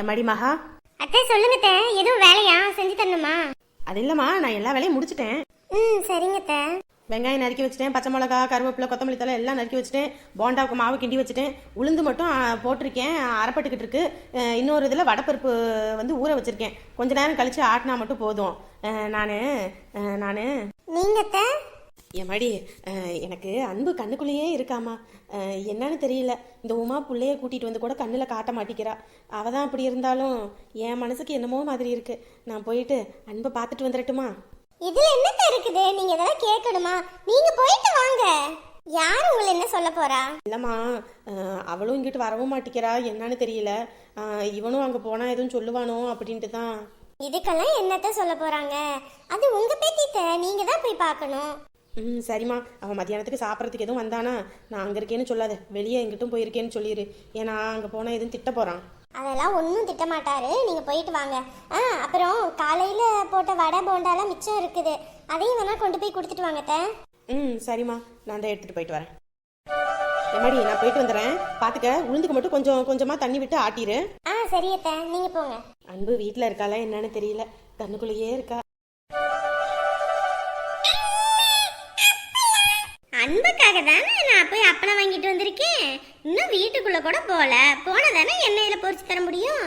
எம்மாடி மகா? அத்தை சொல்லுங்க அத்தை. எதுவும் வேலையா? செஞ்சு தரணுமா? அது இல்லம்மா நான் எல்லா வேலையும் முடிச்சிட்டேன். ம் சரிங்க வெங்காயம் நறுக்கி வச்சிட்டேன் பச்சை மிளகா கருவேப்பிலை கொத்தமல்லி தலை எல்லாம் நறுக்கி வச்சிட்டேன். போண்டாவுக்கு மாவு கிண்டி வச்சிட்டேன். உளுந்து மட்டும் போட்டிருக்கேன். அரைப்பட்டுக்கிட்டு இருக்கு. இன்னொரு இதில் வடப்பருப்பு வந்து ஊற வச்சிருக்கேன். கொஞ்ச நேரம் கழிச்சு ஆட்டினா மட்டும் போதும். நான் நான். நீங்க எம்மாடி அஹ், எனக்கு அன்பு கண்ணுக்குள்ளேயே இருக்காமா என்னன்னு தெரியல. இந்த உமா புள்ளைய கூட்டிட்டு வந்து கூட கண்ணில் காட்ட மாட்டேங்கிறா. அவ தான் அப்படி இருந்தாலும் என் மனசுக்கு என்னமோ மாதிரி இருக்கு. நான் போயிட்டு அன்பை பார்த்துட்டு வந்துடட்டுமா இதுல என்னத்த இருக்குது? நீங்க இதெல்லாம் கேட்கணுமா? நீங்க போயிட்டு வாங்க. யார் உங்களை என்ன சொல்ல போறா? இல்லைம்மா அவளும் இங்கிட்டு வரவும் மாட்டேங்கிறா. என்னன்னு தெரியல. இவனும் அங்கே போனால் எதுவும் சொல்லுவானோ அப்படின்ட்டு தான். இதுக்கெல்லாம் என்னத்த சொல்ல போறாங்க? அது உங்க பேத்தித்த நீங்க தான் போய் பார்க்கணும். ம் சரிம்மா. அவன் மத்தியானத்துக்கு சாப்பிட்றதுக்கு எதுவும் வந்தானா? நான் அங்கே இருக்கேன்னு சொல்லாத. வெளியே எங்கிட்டும் போயிருக்கேன்னு சொல்லிடு ஏன்னா அங்கே போனால் எதுவும் திட்ட போகிறான் அதெல்லாம் ஒன்றும் திட்ட மாட்டாரு. நீங்க போயிட்டு வாங்க. ஆ அப்புறம் காலையில போட்ட வடை போண்டாலாம் மிச்சம் இருக்குது. அதையும் வேணா கொண்டு போய் கொடுத்துட்டு வாங்க அத்தை. ம் சரிம்மா. நான் தான் எடுத்துகிட்டு போயிட்டு வரேன். எம்மாடி நான் போயிட்டு வந்துடுறேன் பார்த்துக்க உளுந்துக்கு மட்டும் கொஞ்சம் கொஞ்சமாக தண்ணி விட்டு ஆட்டிரு. ஆ சரி அத்தை. நீங்க போங்க. அன்பு வீட்டில் இருக்காளா என்னன்னு தெரியல. கண்ணுக்குள்ளேயே இருக்கா. வீட்டுக்குள்ள கூட போல. போன தானே எண்ணெயில பொரிச்சு தர முடியும்?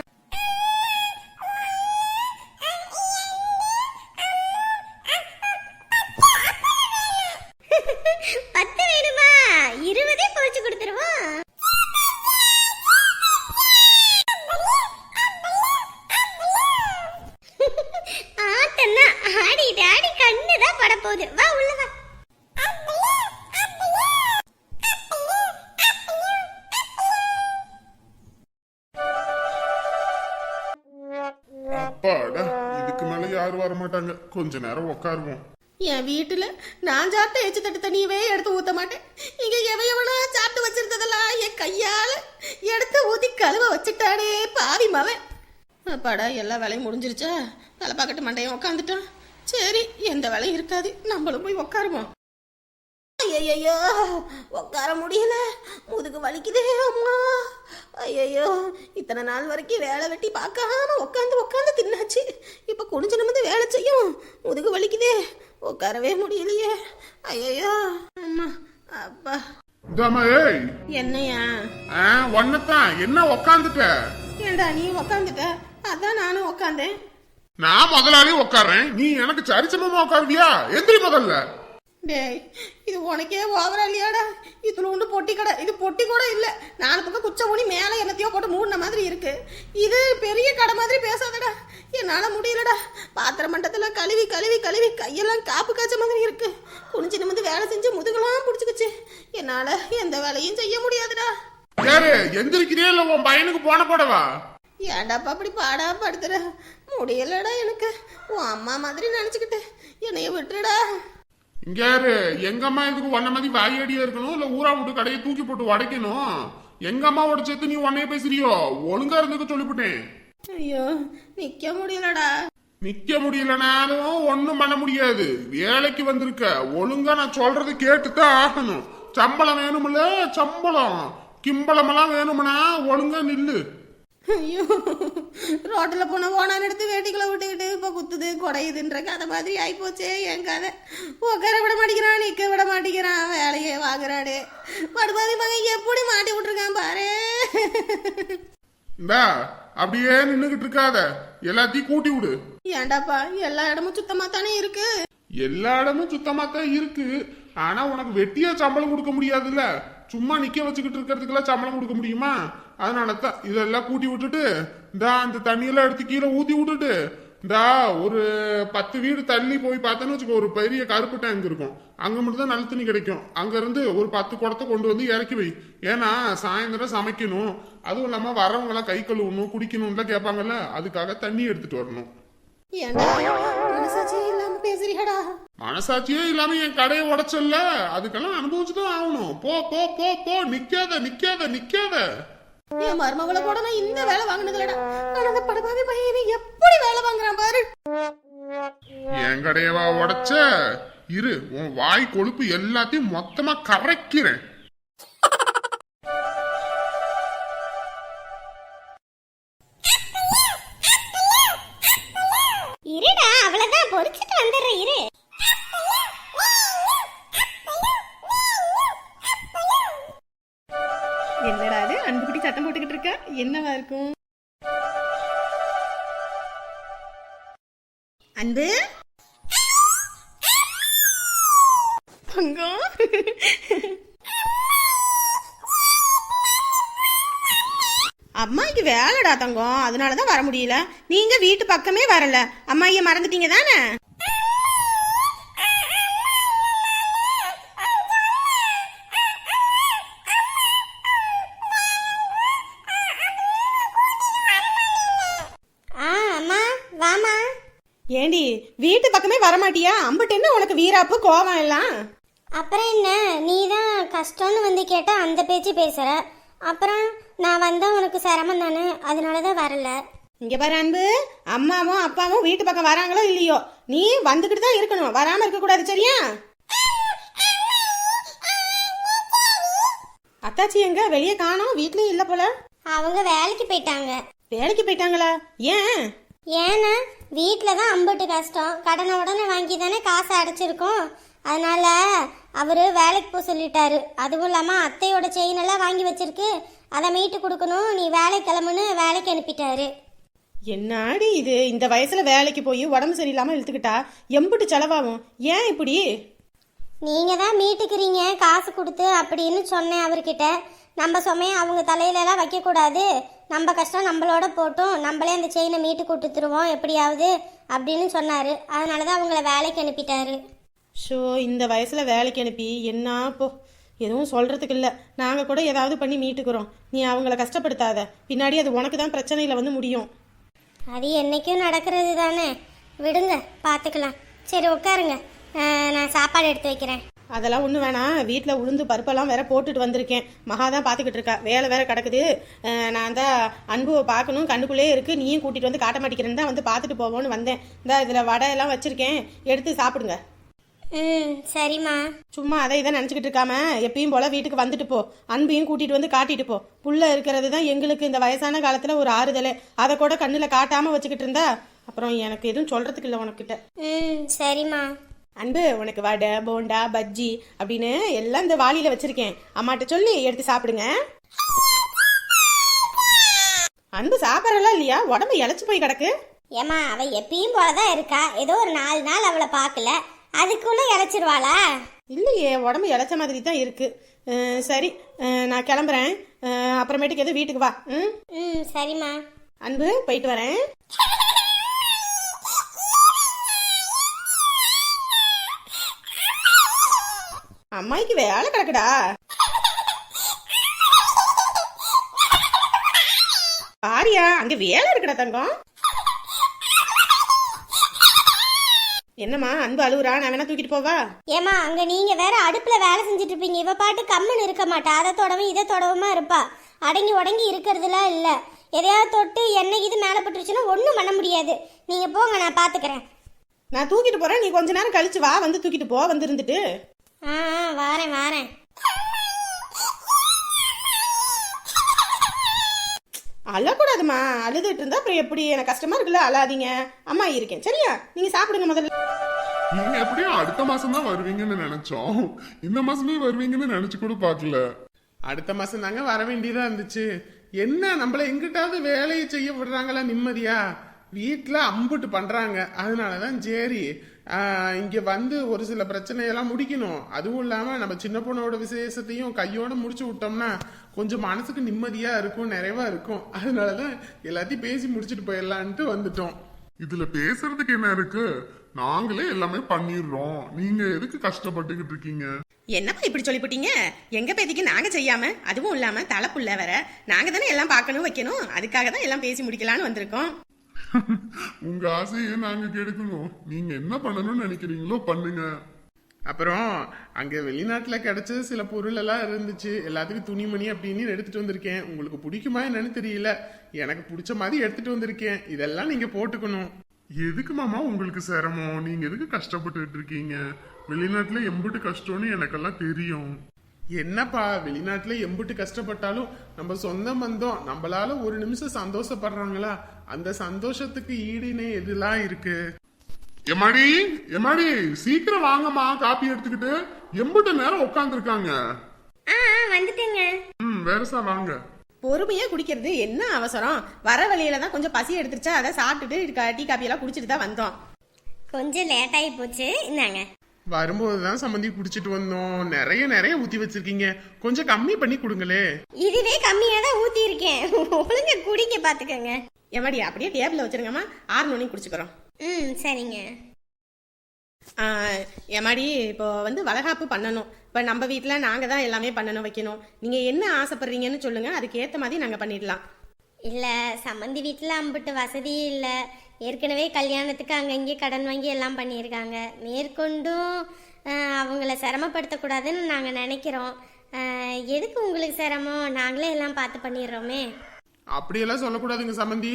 பத்து வேணுமா? இருபதே பொரிச்சு கொடுத்துருவோம். ஆட்டம்னா ஆடிட்டு ஆடி கண்ணு பட போகுது வா கொஞ்ச நேரம் உட்காருவோம் என் வீட்டுல நான் சாப்பிட்ட எச்சு தட்டு தண்ணியவே எடுத்து ஊத்த மாட்டேன். இங்க எவையவனா சாப்பிட்டு வச்சிருந்ததெல்லாம் என் கையால எடுத்து ஊத்தி கழுவ வச்சுட்டானே பாவி மவன். அப்பாடா எல்லா வேலையும் முடிஞ்சிருச்சா? தலை பார்க்கட்டு மண்டையும் உட்காந்துட்டான் சரி எந்த வேலையும் இருக்காது. நம்மளும் போய் உட்காருவோம் ஐயையோ உட்கார முடியல. முதுகு வலிக்குதே அம்மா. ஐயையோ இத்தனை நாள் வரைக்கும் வேலை வெட்டி பார்க்காம உட்காந்து உட்காந்து தின்னாச்சு. இப்போ குனிஞ்சு நிமிந்து வேலை செய்யும். முதுகு வலிக்குதே உட்காரவே முடியலையே. ஐயையோ அம்மா அப்பா. என்னையா? ஆ ஒன்னதான் என்ன உக்காந்துட்ட ஏண்டா நீ உக்காந்துட்ட அதான் நானும் உக்காந்தேன் நான் முதலாளி உட்கார்றேன். நீ எனக்கு சரிசமமா உட்காருவியா? எந்திரி முதல்ல. டேய் இது உனக்கே ஓவரா இல்லையாடா? இதுல உண்டு பொட்டி கடை. இது பொட்டி கூட இல்ல. நாலு பக்கம் குச்ச ஊனி மேல என்னத்தையோ போட்டு மூடின மாதிரி இருக்கு. இது பெரிய கடை மாதிரி பேசாதடா. என்னால முடியலடா. பாத்திர மண்டத்துல கழுவி கழுவி கழுவி கையெல்லாம் காப்பு காய்ச்ச மாதிரி இருக்கு. குனிஞ்சு நிமிந்து வேலை செஞ்சு முதுகெல்லாம் பிடிச்சிக்கிச்சு. என்னால எந்த வேலையும் செய்ய முடியாதுடா. யாரு? எந்திரிக்கிறியா இல்ல உன் பையனுக்கு போன போடவா? ஏன்டாப்பா அப்படி பாடா படுத்துற? முடியலடா எனக்கு. உன் அம்மா மாதிரி நினைச்சுக்கிட்டு. என்னைய விட்டுடா இங்க யாரு? எங்க அம்மா இதுக்கு ஒன்ன மாதிரி வாயடியா இருக்கணும் இல்ல ஊரா விட்டு கடையை தூக்கி போட்டு உடைக்கணும்? எங்க அம்மாவோட சேர்த்து நீ உன்னைய பேசுறியோ? ஒழுங்கா இருந்துக்க சொல்லிவிட்டேன். ஐயோ நிக்க முடியலடா. நிக்க முடியலனாலும் ஒண்ணும் பண்ண முடியாது. வேலைக்கு வந்திருக்க. ஒழுங்கா நான் சொல்றது கேட்டுதான் ஆகணும். சம்பளம் வேணும்ல சம்பளம். கிம்பளம் எல்லாம் வேணும்னா ஒழுங்கா நில்லு. ஐயோ. ரோட்டில் போன ஓனான் எடுத்து வேட்டிக்குள்ள விட்டுக்கிட்டு இப்போ குத்துது குடையுதுன்ற கதை மாதிரி ஆயிப்போச்சே என் கதை. உட்கார விட மாட்டேங்கிறான் நிற்க விட மாட்டேங்கிறான் வேலையே வாங்குறாடே படுபாதி மகன் எப்படி மாட்டி விட்டுருக்கான் பாரு. இந்தா அப்படியே நின்னுகிட்டு இருக்காத. எல்லாத்தையும் கூட்டி விடு. ஏண்டாப்பா எல்லா இடமும் சுத்தமா தானே இருக்கு? எல்லா இடமும் சுத்தமா தான் இருக்கு. ஆனா உனக்கு வெட்டியா சம்பளம் கொடுக்க முடியாதுல்ல? சும்மா நிக்க வச்சுக்கிட்டு இருக்கிறதுக்கெல்லாம் சம்பளம் கொடுக்க முடியுமா? அதனால தான் இதெல்லாம் கூட்டி விட்டுட்டு இந்தா அந்த தண்ணியெல்லாம் எடுத்து கீழே ஊத்தி விட்டுட்டு இந்தா ஒரு பத்து வீடு தள்ளி போய் பார்த்தோன்னு வச்சுக்கோ ஒரு பெரிய கருப்பு டேங்க் இருக்கும். அங்கே மட்டும் தான் நல்ல தண்ணி கிடைக்கும். அங்கேருந்து ஒரு பத்து குடத்தை கொண்டு வந்து இறக்கி வை. ஏன்னா சாயந்தரம் சமைக்கணும். அதுவும் இல்லாமல் வரவங்களாம் கை கழுவணும் குடிக்கணும்லாம் கேட்பாங்கல்ல அதுக்காக தண்ணி எடுத்துட்டு வரணும். ஏண்டா மனசாட்சி இல்லாம பேசுறியாடா மனசாட்சியே இல்லாம என் கடையை உடைச்சல்ல? அதுக்கெல்லாம் அனுபவிச்சுதான் ஆகணும். போ போ போ போ. நிக்காத நிக்காத நிக்காத. என் மருமகளை கூட நான் இந்த வேலை வாங்கினதுலடா ஆனா அந்த படுபாவி பையன். எப்படி வேலை வாங்குறான் பாரு. என் கடையவா உடைச்ச. இரு உன் வாய் கொழுப்பு எல்லாத்தையும் மொத்தமா கரைக்கிறேன். வந்து தங்கம். வேலைடா தங்கம். அதனாலதான் வர முடியல. நீங்க வீட்டு பக்கமே வரல. அம்மாயிய மறந்துட்டீங்க தானே ஆ அம்மா வாமா ஏண்டி வீட்டு பக்கமே அம்புட்டு என்ன உனக்கு வீராப்பு கோவம் எல்லாம்? அப்புறம் என்ன நீ தான் கஷ்டம்னு வந்து கேட்டா அந்த பேச்சு பேசுற. அப்புறம் நான் வந்தா உனக்கு சிரமம் தானே அதனால தான் வரல. இங்க பாரு அன்பு அம்மாவும் அப்பாவும் வீட்டு பக்கம் வராங்களோ இல்லையோ நீ வந்துகிட்டு தான் இருக்கணும் வராம இருக்க கூடாது சரியா? அத்தாச்சி எங்க? வெளியே காணோம் வீட்லயும் இல்ல போல. அவங்க வேலைக்கு போயிட்டாங்க. வேலைக்கு போயிட்டாங்களா? ஏன்? ஏன்னா வீட்டில் தான் அம்புட்டு கஷ்டம். கடனை உடனே வாங்கி தானே காசை அடைச்சிருக்கோம். அதனால அவர் வேலைக்கு போக சொல்லிட்டாரு. அதுவும் இல்லாமல் அத்தையோட செயின் எல்லாம் வாங்கி வச்சிருக்கு. அதை மீட்டு கொடுக்கணும். நீ வேலைக்கு கிளம்புன்னு வேலைக்கு அனுப்பிட்டாரு. என்னாடி இது? இந்த வயசுல வேலைக்கு போய் உடம்பு சரியில்லாம இழுத்துக்கிட்டா எம்புட்டு செலவாகும். ஏன் இப்படி? நீங்கள் தான் மீட்டுக்கிறீங்க. காசு கொடுத்து அப்படின்னு சொன்னேன் அவர்கிட்ட. நம்ம சுமையை அவங்க தலையிலலாம் வைக்கக்கூடாது. நம்ம கஷ்டம் நம்மளோட போட்டும் நம்மளே அந்த செயினை மீட்டு கொடுத்துருவோம் எப்படியாவது அப்படின்னு சொன்னார். அதனால தான் அவங்கள வேலைக்கு அனுப்பிட்டாரு. ஷோ இந்த வயசுல வேலைக்கு அனுப்பி என்ன போ எதுவும் சொல்றதுக்கு இல்ல. நாங்க கூட ஏதாவது பண்ணி மீட்டுக்கிறோம். நீ அவங்கள கஷ்டப்படுத்தாத. பின்னாடி அது உனக்கு தான் பிரச்சனையில வந்து முடியும். அது என்னைக்கும் நடக்கிறது தானே. விடுங்க பார்த்துக்கலாம் சரி உட்காருங்க. நான் சாப்பாடு எடுத்து வைக்கிறேன். அதெல்லாம் ஒன்றும் வேணாம். வீட்டில் உளுந்து பருப்பெல்லாம் வேற போட்டுட்டு வந்திருக்கேன். மகா தான் பார்த்துக்கிட்டு இருக்கா. வேலை வேற கிடக்குது. நான் தான் அன்புவை பார்க்கணும். கண்ணுக்குள்ளேயே இருக்கு. நீயும் கூட்டிட்டு வந்து காட்ட மாட்டேங்கிறேன்னு தான் வந்து பார்த்துட்டு போவோன்னு வந்தேன். இந்த இதில் வடை எல்லாம் வச்சிருக்கேன். எடுத்து சாப்பிடுங்க. ம் சரிம்மா. சும்மா அதை இதை நினச்சிக்கிட்டு இருக்காம எப்பயும் போல வீட்டுக்கு வந்துட்டு போ. அன்பையும் கூட்டிட்டு வந்து காட்டிட்டு போ. புள்ள இருக்கிறது தான் எங்களுக்கு இந்த வயசான காலத்தில் ஒரு ஆறுதலே. அதை கூட கண்ணில் காட்டாமல் வச்சுக்கிட்டு இருந்தா அப்புறம் எனக்கு எதுவும் சொல்றதுக்கு இல்லை உனக்கிட்ட. ம் சரிம்மா. அன்பு உனக்கு வடை போண்டா பஜ்ஜி அப்படின்னு எல்லாம் இந்த வாளியில வச்சிருக்கேன். அம்மாட்ட சொல்லி எடுத்து சாப்பிடுங்க. அன்பு சாப்பிடலாம் இல்லையா? உடம்பு இழைச்சு போய் கிடக்கு. ஏம்மா அவ எப்பயும் போல தான் இருக்கா? ஏதோ ஒரு நாலு நாள் அவளை பார்க்கல. அதுக்குள்ள இறச்சிருவாளா இல்லையே உடம்பு இழைச்ச மாதிரி தான் இருக்கு சரி நான் கிளம்புறேன். அப்புறமேட்டுக்கு எதுவும் வீட்டுக்கு வா. ம் சரிம்மா. அன்பு போயிட்டு வரேன். அம்மாய்க்கு வேலை கிடக்குடா. பாரியா அங்க வேலை இருக்குடா தங்கம். என்னம்மா அன்பு அழுவுறா நான் வேணா தூக்கிட்டு போவா? ஏம்மா அங்க நீங்க வேற அடுப்புல வேலை செஞ்சுட்டு இருப்பீங்க. இவ பாட்டு கம்முன்னு இருக்க மாட்டா. அதை தொடவும் இதை தொடவுமா இருப்பா. அடங்கி உடங்கி இருக்கிறதுலாம் இல்ல. எதையாவது தொட்டு எண்ணெய் இது மேலே பட்டுருச்சுன்னா ஒன்றும் பண்ண முடியாது. நீங்க போங்க நான் பாத்துக்கிறேன். நான் தூக்கிட்டு போறேன். நீ கொஞ்ச நேரம் கழிச்சு வா வந்து தூக்கிட்டு போ வந்து இருந்துட்டு. ஆ வாரேன் வாரேன். அழக்கூடாதுமா அழுதுட்டு இருந்தா அப்புறம் எப்படி? எனக்கு கஷ்டமா இருக்குல்ல அழாதீங்க. அம்மா இருக்கேன். சரியா? நீங்க சாப்பிடுங்க முதல்ல. நீங்க எப்படியும் அடுத்த மாசம் தான் வருவீங்கன்னு நினைச்சோம். இந்த மாசமே வருவீங்கன்னு நினைச்சு கூட பார்க்கல. அடுத்த மாசம் தாங்க வர வேண்டியதா இருந்துச்சு. என்ன? நம்மள எங்கிட்டாவது வேலையை செய்ய விடுறாங்களா நிம்மதியா? வீட்டுல அம்புட்டு பண்றாங்க. அதனாலதான் சரி ஆஹ், இங்க வந்து ஒரு சில பிரச்சனையெல்லாம் முடிக்கணும். அதுவும் இல்லாம நம்ம சின்ன பொண்ணோட விசேஷத்தையும் கையோட முடிச்சு விட்டோம்னா கொஞ்சம் மனசுக்கு நிம்மதியா இருக்கும் நிறைவா இருக்கும். அதனாலதான் எல்லாத்தையும் பேசி முடிச்சுட்டு போயிடலான்ட்டு வந்துட்டோம். இதுல பேசுறதுக்கு என்ன இருக்கு? நாங்களே எல்லாமே பண்ணிடுறோம். நீங்க எதுக்கு கஷ்டப்பட்டுக்கிட்டு இருக்கீங்க? என்னப்பா இப்படி சொல்லிவிட்டீங்க எங்க பேத்திக்கு நாங்க செய்யாம அதுவும் இல்லாம தலைப்புள்ள வேற. நாங்க தானே எல்லாம் பார்க்கணும் வைக்கணும். அதுக்காக தான் எல்லாம் பேசி முடிக்கலாம்னு வந்திருக்கோம். உங்க ஆசையை நாங்க கெடுக்கணும். நீங்க என்ன பண்ணணும்னு நினைக்கிறீங்களோ பண்ணுங்க. அப்புறம் அங்க வெளிநாட்டுல கிடைச்ச சில பொருள் எல்லாம் இருந்துச்சு. எல்லாத்துக்கும் துணிமணி அப்படின்னு எடுத்துட்டு வந்திருக்கேன். உங்களுக்கு பிடிக்குமா என்னன்னு தெரியல. எனக்கு பிடிச்ச மாதிரி எடுத்துட்டு வந்திருக்கேன். இதெல்லாம் நீங்க போட்டுக்கணும். எதுக்கு மாமா உங்களுக்கு சிரமம்? நீங்க எதுக்கு கஷ்டப்பட்டுட்டு இருக்கீங்க? வெளிநாட்டுல எம்பிட்டு கஷ்டம்னு எனக்கெல்லாம் தெரியும். என்னப்பா வெளிநாட்டுல எம்புட்டு கஷ்டப்பட்டாலும் நம்ம சொந்த பந்தம் நம்மளால ஒரு நிமிஷம் சந்தோஷப்படுறாங்களா? அந்த சந்தோஷத்துக்கு ஈடுனே எதுலாம் இருக்கு? எம்மாடி எம்மாடி சீக்கிரம் வாங்கம்மா காப்பி எடுத்துக்கிட்டு. எம்பிட்டு நேரம் உட்காந்துருக்காங்க வந்துட்டேங்க. ம் வேறசா வாங்க. பொறுமையா குடிக்கிறது என்ன அவசரம்? வர வழியில தான் கொஞ்சம் பசி எடுத்துருச்சா? அதை சாப்பிட்டுட்டு டீ காப்பி எல்லாம் குடிச்சிட்டு தான் வந்தோம். கொஞ்சம் லேட் ஆகி போச்சு. இந்தாங்க. வரும்போது தான் சம்மந்தி குடிச்சிட்டு வந்தோம். நிறைய நிறைய ஊத்தி வச்சிருக்கீங்க. கொஞ்சம் கம்மி பண்ணி கொடுங்களே. இதுவே கம்மியாக தான் ஊற்றி இருக்கேன் ஒழுங்க குடிக்க பார்த்துக்கோங்க எம்மாடி அப்படியே டேபிளில் வச்சிருங்கம்மா. ஆறு மணி குடிச்சுக்கிறோம். ம் சரிங்க. எம்மாடி இப்போ வந்து வளகாப்பு பண்ணணும். இப்போ நம்ம வீட்டில் நாங்கள் தான் எல்லாமே பண்ணணும் வைக்கணும். நீங்கள் என்ன ஆசைப்படுறீங்கன்னு சொல்லுங்கள் அதுக்கு ஏற்ற மாதிரி நாங்கள் பண்ணிடலாம். இல்லை சம்மந்தி வீட்டில் அம்பிட்டு வசதியே இல்லை. ஏற்கனவே கல்யாணத்துக்கு அங்கங்கே கடன் வாங்கி எல்லாம் பண்ணியிருக்காங்க. மேற்கொண்டும் அவங்கள சிரமப்படுத்தக்கூடாதுன்னு நாங்கள் நினைக்கிறோம். எதுக்கு உங்களுக்கு சிரமம்? நாங்களே எல்லாம் பார்த்து பண்ணிடுறோமே. அப்படியெல்லாம் சொல்லக்கூடாதுங்க சம்மந்தி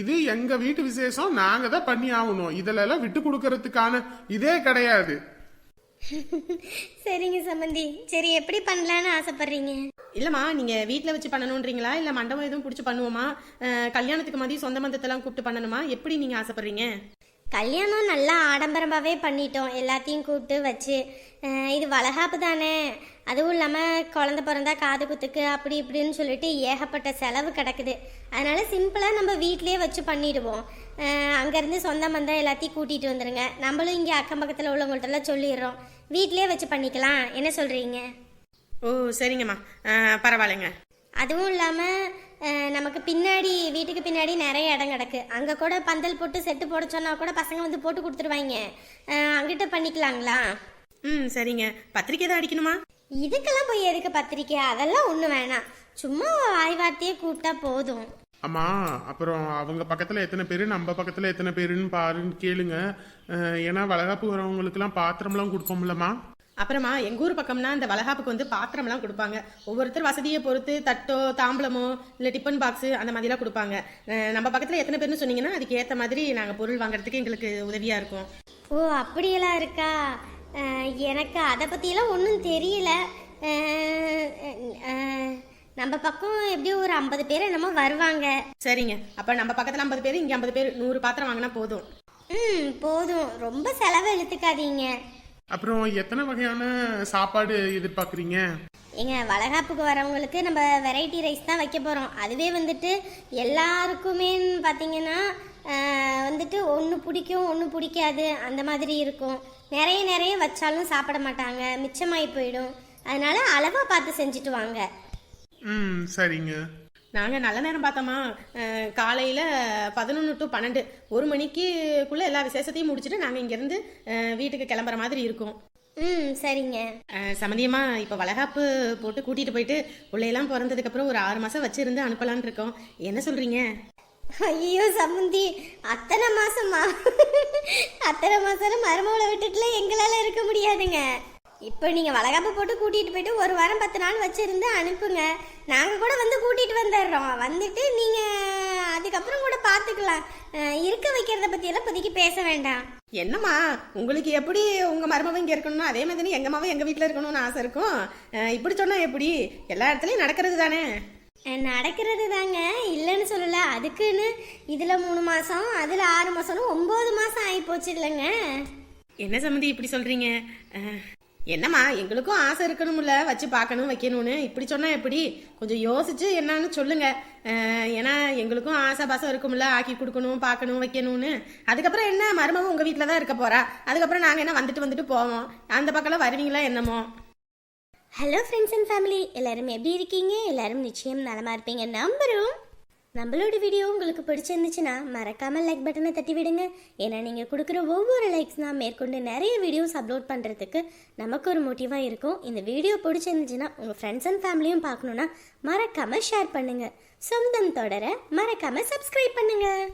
இது எங்க வீட்டு விசேஷம் நாங்க தான் பண்ணி ஆகணும். இதுல எல்லாம் விட்டு கொடுக்கறதுக்கான இதே கிடையாது. சரிங்க சம்மந்தி சரி எப்படி பண்ணலான்னு ஆசைப்படுறீங்க? இல்லைம்மா நீங்கள் வீட்டில் வச்சு பண்ணணுன்றீங்களா? இல்லை மண்டபம் எதுவும் பிடிச்சி பண்ணுவோமா? கல்யாணத்துக்கு மாதிரி சொந்த பந்தத்தெல்லாம் கூப்பிட்டு பண்ணணுமா? எப்படி நீங்கள் ஆசைப்படுறீங்க? கல்யாணம் நல்லா ஆடம்பரமாகவே பண்ணிட்டோம். எல்லாத்தையும் கூப்பிட்டு வச்சு. இது வளகாப்பு தானே. அதுவும் இல்லாமல் குழந்த பிறந்தா காது குத்துக்கு அப்படி இப்படின்னு சொல்லிட்டு ஏகப்பட்ட செலவு கிடக்குது. அதனால சிம்பிளாக நம்ம வீட்டிலேயே வச்சு பண்ணிடுவோம். அங்கேருந்து சொந்த பந்தம் எல்லாத்தையும் கூட்டிகிட்டு வந்துடுங்க நம்மளும் இங்கே அக்கம் பக்கத்தில் உள்ளவங்கள்ட்டெல்லாம் சொல்லிடுறோம். வீட்டிலேயே வச்சு பண்ணிக்கலாம். என்ன சொல்கிறீங்க ஓ சரிங்கம்மா. பரவாயில்லைங்க. அதுவும் இல்லாமல் நமக்கு பின்னாடி வீட்டுக்கு பின்னாடி நிறைய இடம் கிடக்கு. அங்கே கூட பந்தல் போட்டு செட்டு போட சொன்னா கூட பசங்க வந்து போட்டு கொடுத்துருவாங்க. அங்கிட்ட பண்ணிக்கலாங்களா? ம் சரிங்க. பத்திரிக்கை தான் அடிக்கணுமா? இதுக்கெல்லாம் போய் எதுக்கு பத்திரிக்கை? அதெல்லாம் ஒன்றும் வேணாம். சும்மா வாய் வார்த்தையே கூப்பிட்டா போதும். அம்மா அப்புறம் அவங்க பக்கத்துல எத்தனை பேரு நம்ம பக்கத்துல எத்தனை பேருன்னு பாருன்னு கேளுங்க. அஹ், ஏன்னா வளகாப்பு வரவங்களுக்குலாம் பாத்திரம்லாம் கொடுப்போம்லம்மா. அப்புறமா எங்கள் ஊர் பக்கம்னா இந்த வளகாப்புக்கு வந்து பாத்திரம்லாம் கொடுப்பாங்க. ஒவ்வொருத்தர் வசதியை பொறுத்து தட்டோ தாம்பளமோ இல்லை டிஃபன் பாக்ஸு அந்த மாதிரிலாம் கொடுப்பாங்க. அஹ், நம்ம பக்கத்தில் எத்தனை பேர்னு சொன்னீங்கன்னா அதுக்கு ஏற்ற மாதிரி நாங்கள் பொருள் வாங்குறதுக்கு எங்களுக்கு உதவியாக இருக்கும். ஓ அப்படியெல்லாம் இருக்கா? அஹ், எனக்கு அதை பற்றியெல்லாம் ஒன்றும் தெரியல. அஹ், அஹ், நம்ம பக்கம் எப்படியும் ஒரு ஐம்பது பேர் என்னமோ வருவாங்க. சரிங்க. அப்போ நம்ம பக்கத்தில் ஐம்பது பேர் இங்கே ஐம்பது பேர் நூறு பாத்திரம் வாங்கினா போதும். ம் போதும். ரொம்ப செலவு இழுத்துக்காதீங்க. அப்புறம் எத்தனை வகையான சாப்பாடு எதிர்பார்க்குறீங்க? ஏங்க வளகாப்புக்கு வரவங்களுக்கு நம்ம வெரைட்டி ரைஸ் தான் வைக்க போகிறோம் அதுவே வந்துட்டு எல்லாருக்குமே பார்த்தீங்கன்னா வந்துட்டு ஒன்று பிடிக்கும் ஒன்று பிடிக்காது. அந்த மாதிரி இருக்கும். நிறைய நிறைய வச்சாலும் சாப்பிட மாட்டாங்க. மிச்சமாகி போயிடும். அதனால அளவாக பார்த்து செஞ்சுட்டு வாங்க. ம் சரிங்க. நாங்கள் நல்ல நேரம் பார்த்தோமா? காலையில் பதினொன்று டு பன்னெண்டு. ஒரு மணிக்குள்ளே எல்லா விசேஷத்தையும் முடிச்சுட்டு நாங்கள் இங்கேருந்து வீட்டுக்கு கிளம்புற மாதிரி இருக்கும். ம் சரிங்க. அஹ், சம்மந்தியமா இப்போ வளகாப்பு போட்டு கூட்டிகிட்டு போயிட்டு பிள்ளையெல்லாம் பிறந்ததுக்கப்புறம் ஒரு ஆறு மாதம் வச்சிருந்து அனுப்பலான்னு இருக்கோம். என்ன சொல்கிறீங்க ஐயோ சம்மந்தி அத்தனை மாசமா? அத்தனை மாசம் மருமகளை விட்டுட்டுல எங்களால இருக்க முடியாதுங்க. இப்போ நீங்க வளகாப்பு போட்டு கூட்டிட்டு போயிட்டு ஒரு வாரம் பத்து நாள் வச்சிருந்து அனுப்புங்க. நாங்க கூட வந்து கூட்டிட்டு வந்துடுறோம். வந்துட்டு நீங்க அதுக்கப்புறம் கூட பாத்துக்கலாம் அஹ், இருக்க வைக்கிறத பத்தி எல்லாம் இப்போதைக்கு பேச வேண்டாம். என்னம்மா உங்களுக்கு எப்படி உங்கள் மருமவன் இங்கே இருக்கணும்னா அதே மாதிரி எங்கள் மாவன் எங்கள் வீட்டில் இருக்கணும்னு ஆசை இருக்கும். இப்படி சொன்னால் எப்படி? எல்லா இடத்துலையும் நடக்கிறது தானே? நடக்கிறது தாங்க. இல்லைன்னு சொல்லல. அதுக்குன்னு இதுல மூணு மாசம் அதுல ஆறு மாசம்னு ஒன்பது மாசம் ஆகி போச்சு இல்லைங்க. என்ன சம்மந்தி இப்படி சொல்கிறீங்க என்னம்மா எங்களுக்கும் ஆசை இருக்கணும்ல வச்சு பார்க்கணும் வைக்கணும்னு. இப்படி சொன்னால் எப்படி? கொஞ்சம் யோசிச்சு என்னன்னு சொல்லுங்க. ஏன்னா எங்களுக்கும் ஆசை பாசம் இருக்கும்ல ஆக்கி கொடுக்கணும் பார்க்கணும் வைக்கணும்னு. அதுக்கப்புறம் என்ன? மருமகம் உங்கள் வீட்டில் தான் இருக்க போறா. அதுக்கப்புறம் நாங்கள் என்ன வந்துட்டு வந்துட்டு போவோம்? அந்த பக்கம்லாம் வருவீங்களா என்னமோ? ஹலோ ஃப்ரெண்ட்ஸ் அண்ட் ஃபேமிலி எல்லாரும் எப்படி இருக்கீங்க? எல்லாரும் நிச்சயம் நலமா இருப்பீங்க. நம்பரும் நம்மளோட வீடியோ உங்களுக்கு பிடிச்சிருந்துச்சுன்னா மறக்காமல் லைக் பட்டனை தட்டி விடுங்க ஏன்னா நீங்கள் கொடுக்குற ஒவ்வொரு லைக்ஸ் நான் மேற்கொண்டு நிறைய வீடியோஸ் அப்லோட் பண்ணுறதுக்கு நமக்கு ஒரு மோட்டிவாக இருக்கும். இந்த வீடியோ பிடிச்சிருந்துச்சுன்னா உங்கள் ஃப்ரெண்ட்ஸ் அண்ட் ஃபேமிலியும் பார்க்கணுன்னா மறக்காமல் ஷேர் பண்ணுங்கள் சொந்தம் தொடர மறக்காம சப்ஸ்கிரைப் பண்ணுங்கள்